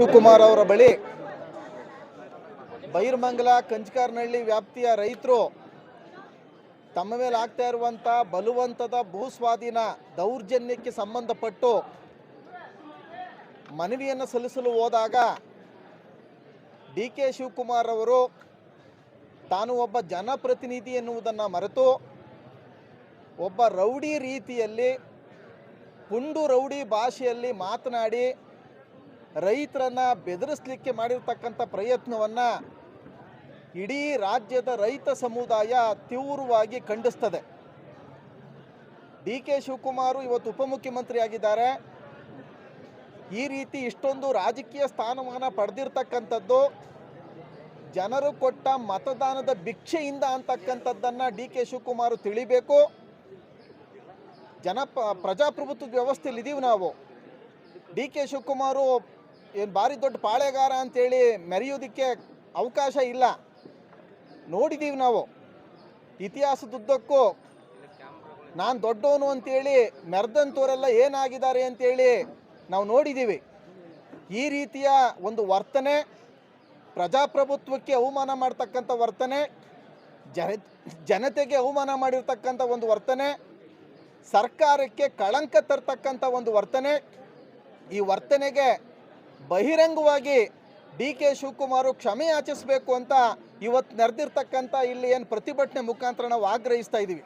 ಶಿವಕುಮಾರ್ ಅವರ ಬಳಿ ಬೈರ್ಮಂಗಲ ಕಂಚಕಾರನಹಳ್ಳಿ ವ್ಯಾಪ್ತಿಯ ರೈತರು ತಮ್ಮ ಮೇಲೆ ಆಗ್ತಾ ಇರುವಂಥ ಬಲವಂತದ ಭೂಸ್ವಾಧೀನ ದೌರ್ಜನ್ಯಕ್ಕೆ ಸಂಬಂಧಪಟ್ಟು ಮನವಿಯನ್ನು ಸಲ್ಲಿಸಲು ಹೋದಾಗ ಡಿ ಕೆ ಶಿವಕುಮಾರ್ ಅವರು ತಾನು ಒಬ್ಬ ಜನಪ್ರತಿನಿಧಿ ಎನ್ನುವುದನ್ನು ಮರೆತು ಒಬ್ಬ ರೌಡಿ ರೀತಿಯಲ್ಲಿ, ಪುಂಡು ರೌಡಿ ಭಾಷೆಯಲ್ಲಿ ಮಾತನಾಡಿ ರೈತರನ್ನ ಬೆದರಿಸಲಿಕ್ಕೆ ಮಾಡಿರ್ತಕ್ಕಂಥ ಪ್ರಯತ್ನವನ್ನು ಇಡೀ ರಾಜ್ಯದ ರೈತ ಸಮುದಾಯ ತೀವ್ರವಾಗಿ ಖಂಡಿಸ್ತದೆ. ಡಿ ಕೆ ಶಿವಕುಮಾರ್ ಇವತ್ತು ಉಪಮುಖ್ಯಮಂತ್ರಿ ಆಗಿದ್ದಾರೆ ಈ ರೀತಿ ಇಷ್ಟೊಂದು ರಾಜಕೀಯ ಸ್ಥಾನಮಾನ ಪಡೆದಿರ್ತಕ್ಕಂಥದ್ದು ಜನರು ಕೊಟ್ಟ ಮತದಾನದ ಭಿಕ್ಷೆಯಿಂದ ಅಂತಕ್ಕಂಥದ್ದನ್ನು ಡಿ ಕೆ ಶಿವಕುಮಾರ್ ತಿಳಿಬೇಕು. ಜನ ಪ್ರಜಾಪ್ರಭುತ್ವದ ವ್ಯವಸ್ಥೆಯಲ್ಲಿ ಇದೀವಿ ನಾವು. ಡಿ ಕೆ ಶಿವಕುಮಾರು ಏನು ಭಾರಿ ದೊಡ್ಡ ಪಾಳೆಗಾರ ಅಂತೇಳಿ ಮೆರೆಯೋದಕ್ಕೆ ಅವಕಾಶ ಇಲ್ಲ. ನೋಡಿದ್ದೀವಿ ನಾವು. ಇತಿಹಾಸದುದ್ದಕ್ಕೂ ನಾನು ದೊಡ್ಡವನು ಅಂತೇಳಿ ಮೆರೆದಂಥವರೆಲ್ಲ ಏನಾಗಿದ್ದಾರೆ ಅಂತೇಳಿ ನಾವು ನೋಡಿದ್ದೀವಿ ಈ ರೀತಿಯ ಒಂದು ವರ್ತನೆ, ಪ್ರಜಾಪ್ರಭುತ್ವಕ್ಕೆ ಅವಮಾನ ಮಾಡ್ತಕ್ಕಂಥ ವರ್ತನೆ, ಜನ, ಜನತೆಗೆ ಅವಮಾನ ಮಾಡಿರ್ತಕ್ಕಂಥ ಒಂದು ವರ್ತನೆ, ಸರ್ಕಾರಕ್ಕೆ ಕಳಂಕ ತರ್ತಕ್ಕಂಥ ಒಂದು ವರ್ತನೆ, ಈ ವರ್ತನೆಗೆ ಬಹಿರಂಗವಾಗಿ ಡಿ ಕೆ ಶಿವಕುಮಾರು ಕ್ಷಮೆ ಯಾಚಿಸಬೇಕು ಅಂತ ಇವತ್ತು ನಡೆದಿರ್ತಕ್ಕಂಥ ಇಲ್ಲಿ ಏನು ಪ್ರತಿಭಟನೆ ಮುಖಾಂತರ ನಾವು ಆಗ್ರಹಿಸ್ತಾ ಇದ್ದೀವಿ.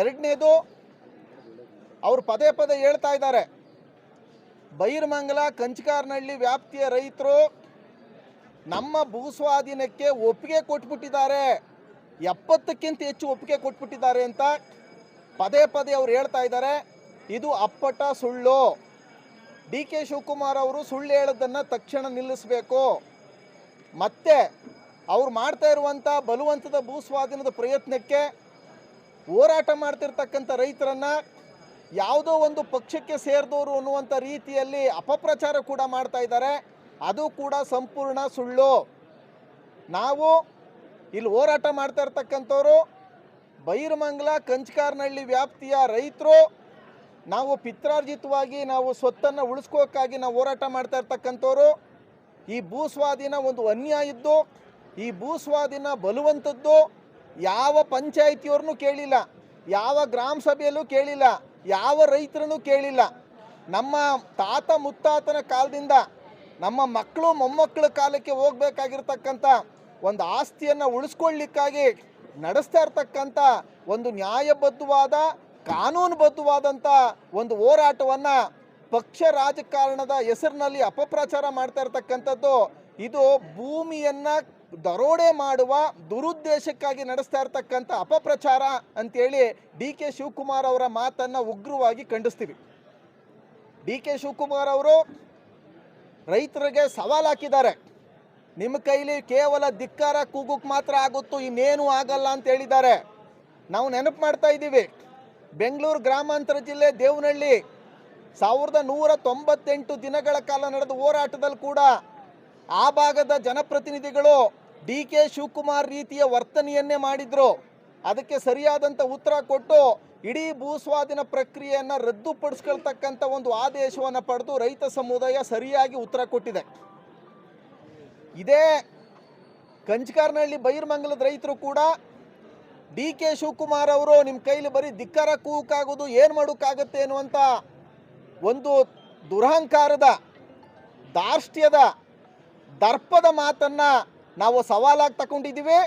ಎರಡನೇದು, ಅವರು ಪದೇ ಪದೇ ಹೇಳ್ತಾ ಇದ್ದಾರೆ. ಬೈರ್ಮಂಗಲ ಕಂಚಕಾರನಹಳ್ಳಿ ವ್ಯಾಪ್ತಿಯ ರೈತರು ನಮ್ಮ ಭೂಸ್ವಾಧೀನಕ್ಕೆ ಒಪ್ಪಿಗೆ ಕೊಟ್ಬಿಟ್ಟಿದ್ದಾರೆ. ಎಪ್ಪತ್ತಕ್ಕಿಂತ ಹೆಚ್ಚು ಒಪ್ಪಿಗೆ ಕೊಟ್ಬಿಟ್ಟಿದ್ದಾರೆ ಅಂತ ಪದೇ ಪದೇ ಅವ್ರು ಹೇಳ್ತಾ ಇದ್ದಾರೆ. ಇದು ಅಪ್ಪಟ ಸುಳ್ಳು. ಡಿ ಕೆ ಶಿವಕುಮಾರ್ ಅವರು ಸುಳ್ಳು ಹೇಳೋದನ್ನು ತಕ್ಷಣ ನಿಲ್ಲಿಸಬೇಕು. ಮತ್ತೆ ಅವ್ರು ಮಾಡ್ತಾ ಇರುವಂಥ ಬಲವಂತದ ಭೂಸ್ವಾಧೀನದ ಪ್ರಯತ್ನಕ್ಕೆ ಹೋರಾಟ ಮಾಡ್ತಿರ್ತಕ್ಕಂಥ ರೈತರನ್ನ ಯಾವುದೋ ಒಂದು ಪಕ್ಷಕ್ಕೆ ಸೇರಿದವರು ಅನ್ನುವಂಥ ರೀತಿಯಲ್ಲಿ ಅಪಪ್ರಚಾರ ಕೂಡ ಮಾಡ್ತಾ ಇದ್ದಾರೆ. ಅದು ಕೂಡ ಸಂಪೂರ್ಣ ಸುಳ್ಳು. ನಾವು ಇಲ್ಲಿ ಹೋರಾಟ ಮಾಡ್ತಾ ಇರ್ತಕ್ಕಂಥವ್ರು ಬೈರಮಂಗಲ, ಕಂಚಕಾರ್ನಹಳ್ಳಿ ವ್ಯಾಪ್ತಿಯ ರೈತರು ನಾವು ಪಿತ್ರಾರ್ಜಿತವಾಗಿ ನಾವು ಸ್ವತ್ತನ್ನು ಉಳಿಸ್ಕೋಕ್ಕಾಗಿ ನಾವು ಹೋರಾಟ ಮಾಡ್ತಾ ಇರ್ತಕ್ಕಂಥವ್ರು, ಈ ಭೂಸ್ವಾಧೀನ ಒಂದು ಅನ್ಯಾಯ ಇದ್ದು, ಈ ಭೂಸ್ವಾಧೀನ ಬಲುವಂಥದ್ದು ಯಾವ ಪಂಚಾಯಿತಿಯವ್ರನ್ನೂ ಕೇಳಿಲ್ಲ, ಯಾವ ಗ್ರಾಮ ಸಭೆಯಲ್ಲೂ ಕೇಳಿಲ್ಲ, ಯಾವ ರೈತರನ್ನು ಕೇಳಿಲ್ಲ. ನಮ್ಮ ತಾತ ಮುತ್ತಾತನ ಕಾಲದಿಂದ ನಮ್ಮ ಮಕ್ಕಳು ಮೊಮ್ಮಕ್ಕಳ ಕಾಲಕ್ಕೆ ಹೋಗ್ಬೇಕಾಗಿರ್ತಕ್ಕಂಥ ಒಂದು ಆಸ್ತಿಯನ್ನು ಉಳಿಸ್ಕೊಳ್ಳಿಕ್ಕಾಗಿ ನಡೆಸ್ತಾ ಇರ್ತಕ್ಕಂಥ ಒಂದು ನ್ಯಾಯಬದ್ಧವಾದ ಕಾನೂನುಬದ್ಧವಾದಂಥ ಒಂದು ಹೋರಾಟವನ್ನು ಪಕ್ಷ ರಾಜಕಾರಣದ ಹೆಸರಿನಲ್ಲಿ ಅಪಪ್ರಚಾರ ಮಾಡ್ತಾ ಇರ್ತಕ್ಕಂಥದ್ದು. ಇದು ಭೂಮಿಯನ್ನು ದರೋಡೆ ಮಾಡುವ ದುರುದ್ದೇಶಕ್ಕಾಗಿ ನಡೆಸ್ತಾ ಇರ್ತಕ್ಕಂಥ ಅಪಪ್ರಚಾರ ಅಂತೇಳಿ ಡಿ ಕೆ ಶಿವಕುಮಾರ್ ಅವರ ಮಾತನ್ನು ಉಗ್ರವಾಗಿ ಖಂಡಿಸ್ತೀವಿ. ಡಿ ಕೆ ಶಿವಕುಮಾರ್ ಅವರು ರೈತರಿಗೆ ಸವಾಲು ಹಾಕಿದ್ದಾರೆ. ನಿಮ್ಮ ಕೈಲಿ ಕೇವಲ ಧಿಕ್ಕಾರ ಕೂಗುಕ್ ಮಾತ್ರ ಆಗುತ್ತೋ ಇನ್ನೇನು ಆಗಲ್ಲ ಅಂತ ಹೇಳಿದ್ದಾರೆ. ನಾವು ನೆನಪು ಮಾಡ್ತಾ ಇದ್ದೀವಿ. ಬೆಂಗಳೂರು ಗ್ರಾಮಾಂತರ ಜಿಲ್ಲೆ ದೇವನಹಳ್ಳಿ. ಸಾವಿರದ ನೂರ ತೊಂಬತ್ತೆಂಟು ದಿನಗಳ ಕಾಲ ನಡೆದ ಹೋರಾಟದಲ್ಲಿ ಕೂಡ ಆ ಭಾಗದ ಜನಪ್ರತಿನಿಧಿಗಳು ಡಿ ಕೆ ಶಿವಕುಮಾರ್ ರೀತಿಯ ವರ್ತನೆಯನ್ನೇ ಮಾಡಿದ್ರು. ಅದಕ್ಕೆ ಸರಿಯಾದಂಥ ಉತ್ತರ ಕೊಟ್ಟು ಇಡೀ ಭೂಸ್ವಾಧೀನ ಪ್ರಕ್ರಿಯೆಯನ್ನು ರದ್ದುಪಡಿಸ್ಕೊಳ್ತಕ್ಕಂಥ ಒಂದು ಆದೇಶವನ್ನು ಪಡೆದು ರೈತ ಸಮುದಾಯ ಸರಿಯಾಗಿ ಉತ್ತರ ಕೊಟ್ಟಿದೆ. ಇದೇ ಕಂಚಕಾರ್ನಹಳ್ಳಿ ಬೈರ್ಮಂಗಲದ ರೈತರು ಕೂಡ ಡಿ ಕೆ ಶಿವಕುಮಾರ್ ಅವರು ನಿಮ್ಮ ಕೈಲಿ ಬರೀ ಧಿಕ್ಕಾರ ಕೂಕಾಗೋದು ಏನು ಮಾಡೋಕ್ಕಾಗತ್ತೆ ಅನ್ನುವಂಥ ಒಂದು ದುರಹಂಕಾರದ, ದಾರ್ಷ್ಟ್ಯದ, ದರ್ಪದ ಮಾತನ್ನು ನಾವು ಸವಾಲಾಗಿ ತಗೊಂಡಿದ್ದೀವಿ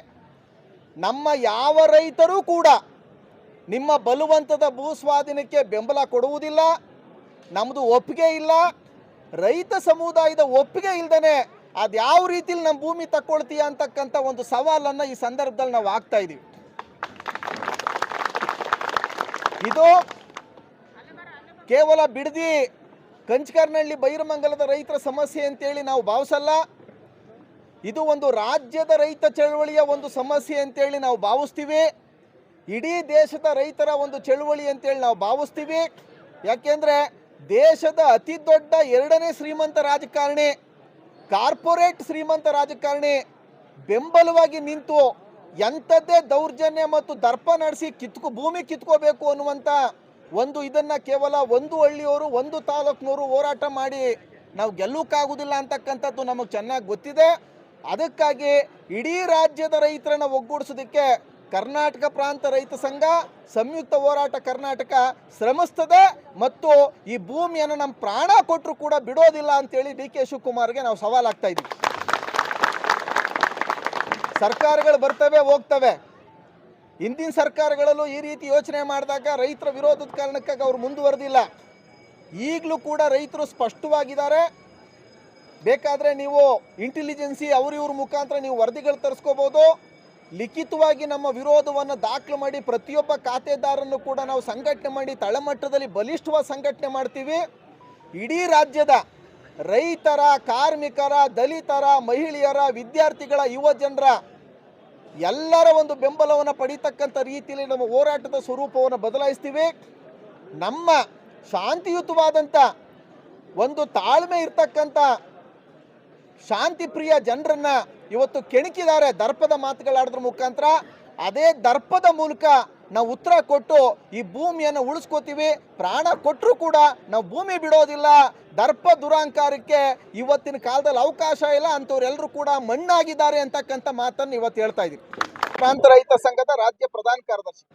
ನಮ್ಮ ಯಾವ ರೈತರೂ ಕೂಡ ನಿಮ್ಮ ಬಲವಂತದ ಭೂಸ್ವಾಧೀನಕ್ಕೆ ಬೆಂಬಲ ಕೊಡುವುದಿಲ್ಲ ನಮ್ಮದು ಒಪ್ಪಿಗೆ ಇಲ್ಲ. ರೈತ ಸಮುದಾಯದ ಒಪ್ಪಿಗೆ ಇಲ್ಲದೇ ಅದು ಯಾವ ರೀತಿಲಿ ನಮ್ಮ ಭೂಮಿ ತಕ್ಕೊಳ್ತೀಯ ಅಂತಕ್ಕಂಥ ಒಂದು ಸವಾಲನ್ನು ಈ ಸಂದರ್ಭದಲ್ಲಿ ನಾವು ಆಗ್ತಾ ಇದ್ದೀವಿ ಇದು ಕೇವಲ ಬಿಡದಿ ಕಂಚಕರ್ನಹಳ್ಳಿ ಬೈರಮಂಗಲದ ರೈತರ ಸಮಸ್ಯೆ ಅಂತೇಳಿ ನಾವು ಭಾವಿಸಲ್ಲ. ಇದು ಒಂದು ರಾಜ್ಯದ ರೈತ ಚಳವಳಿಯ ಒಂದು ಸಮಸ್ಯೆ ಅಂತೇಳಿ ನಾವು ಭಾವಿಸ್ತೀವಿ. ಇಡೀ ದೇಶದ ರೈತರ ಒಂದು ಚಳುವಳಿ ಅಂತೇಳಿ ನಾವು ಭಾವಿಸ್ತೀವಿ. ಯಾಕೆಂದರೆ ದೇಶದ ಅತಿ ದೊಡ್ಡ ಎರಡನೇ ಶ್ರೀಮಂತ ರಾಜಕಾರಣಿ, ಕಾರ್ಪೊರೇಟ್ ಶ್ರೀಮಂತ ರಾಜಕಾರಣಿ ಬೆಂಬಲವಾಗಿ ನಿಂತು ಎಂಥದ್ದೇ ದೌರ್ಜನ್ಯ ಮತ್ತು ದರ್ಪ ನಡೆಸಿ ಕಿತ್ಕೊ, ಭೂಮಿ ಕಿತ್ಕೋಬೇಕು ಅನ್ನುವಂಥ ಒಂದು ಇದನ್ನು ಕೇವಲ ಒಂದು ಹಳ್ಳಿಯವರು, ಒಂದು ತಾಲೂಕಿನವರು ಹೋರಾಟ ಮಾಡಿ ನಾವು ಗೆಲ್ಲೋಕ್ಕಾಗೋದಿಲ್ಲ ಅಂತಕ್ಕಂಥದ್ದು ನಮಗೆ ಚೆನ್ನಾಗಿ ಗೊತ್ತಿದೆ. ಅದಕ್ಕಾಗಿ ಇಡೀ ರಾಜ್ಯದ ರೈತರನ್ನ ಒಗ್ಗೂಡಿಸೋದಕ್ಕೆ ಕರ್ನಾಟಕ ಪ್ರಾಂತ ರೈತ ಸಂಘ, ಸಂಯುಕ್ತ ಹೋರಾಟ ಕರ್ನಾಟಕ ಶ್ರಮಿಸ್ತದೆ ಮತ್ತು ಈ ಭೂಮಿಯನ್ನು ನಮ್ಮ ಪ್ರಾಣ ಕೊಟ್ಟರು ಕೂಡ ಬಿಡೋದಿಲ್ಲ ಅಂತೇಳಿ ಡಿ ಕೆ ಶಿವಕುಮಾರ್ಗೆ ನಾವು ಸವಾಲಾಗ್ತಾ ಇದ್ದೀವಿ. ಸರ್ಕಾರಗಳು ಬರ್ತವೆ, ಹೋಗ್ತವೆ. ಹಿಂದಿನ ಸರ್ಕಾರಗಳಲ್ಲೂ ಈ ರೀತಿ ಯೋಚನೆ ಮಾಡಿದಾಗ ರೈತರ ವಿರೋಧದ ಕಾರಣಕ್ಕಾಗಿ ಅವ್ರು ಮುಂದುವರೆದಿಲ್ಲ. ಈಗಲೂ ಕೂಡ ರೈತರು ಸ್ಪಷ್ಟವಾಗಿದ್ದಾರೆ. ಬೇಕಾದರೆ ನೀವು ಇಂಟೆಲಿಜೆನ್ಸಿ ಅವ್ರ ಇವ್ರ ಮುಖಾಂತರ ನೀವು ವರದಿಗಳು ತರಿಸ್ಕೋಬೋದು. ಲಿಖಿತವಾಗಿ ನಮ್ಮ ವಿರೋಧವನ್ನು ದಾಖಲು ಮಾಡಿ ಪ್ರತಿಯೊಬ್ಬ ಖಾತೆದಾರನ್ನು ಕೂಡ ನಾವು ಸಂಘಟನೆ ಮಾಡಿ ತಳಮಟ್ಟದಲ್ಲಿ ಬಲಿಷ್ಠವಾಗಿ ಸಂಘಟನೆ ಮಾಡ್ತೀವಿ. ಇಡೀ ರಾಜ್ಯದ ರೈತರ, ಕಾರ್ಮಿಕರ, ದಲಿತರ, ಮಹಿಳೆಯರ, ವಿದ್ಯಾರ್ಥಿಗಳ ಯುವ ಜನರ ಎಲ್ಲರ ಒಂದು ಬೆಂಬಲವನ್ನು ಪಡೀತಕ್ಕಂಥ ರೀತಿಯಲ್ಲಿ ನಮ್ಮ ಹೋರಾಟದ ಸ್ವರೂಪವನ್ನು ಬದಲಾಯಿಸ್ತೀವಿ. ನಮ್ಮ ಶಾಂತಿಯುತವಾದಂಥ ಒಂದು ತಾಳ್ಮೆ ಇರ್ತಕ್ಕಂಥ ಶಾಂತಿ ಪ್ರಿಯ ಜನರನ್ನ ಇವತ್ತು ಕೆಣಕಿದ್ದಾರೆ ದರ್ಪದ ಮಾತುಗಳಾಡೋದ್ರ ಮುಖಾಂತರ. ಅದೇ ದರ್ಪದ ಮೂಲಕ ನಾವು ಉತ್ತರ ಕೊಟ್ಟು ಈ ಭೂಮಿಯನ್ನು ಉಳಿಸ್ಕೋತೀವಿ. ಪ್ರಾಣ ಕೊಟ್ಟರೂ ಕೂಡ ನಾವು ಭೂಮಿ ಬಿಡೋದಿಲ್ಲ. ದರ್ಪ ದುರಾಂಕಾರಕ್ಕೆ ಇವತ್ತಿನ ಕಾಲದಲ್ಲಿ ಅವಕಾಶ ಇಲ್ಲ ಅಂಥವ್ರೆಲ್ಲರೂ ಕೂಡ ಮಣ್ಣಾಗಿದ್ದಾರೆ ಅಂತಕ್ಕಂಥ ಮಾತನ್ನು ಇವತ್ತು ಹೇಳ್ತಾ ಇದ್ದೀವಿ. ಪ್ರಾಂತ ರೈತ ಸಂಘದ ರಾಜ್ಯ ಪ್ರಧಾನ ಕಾರ್ಯದರ್ಶಿ.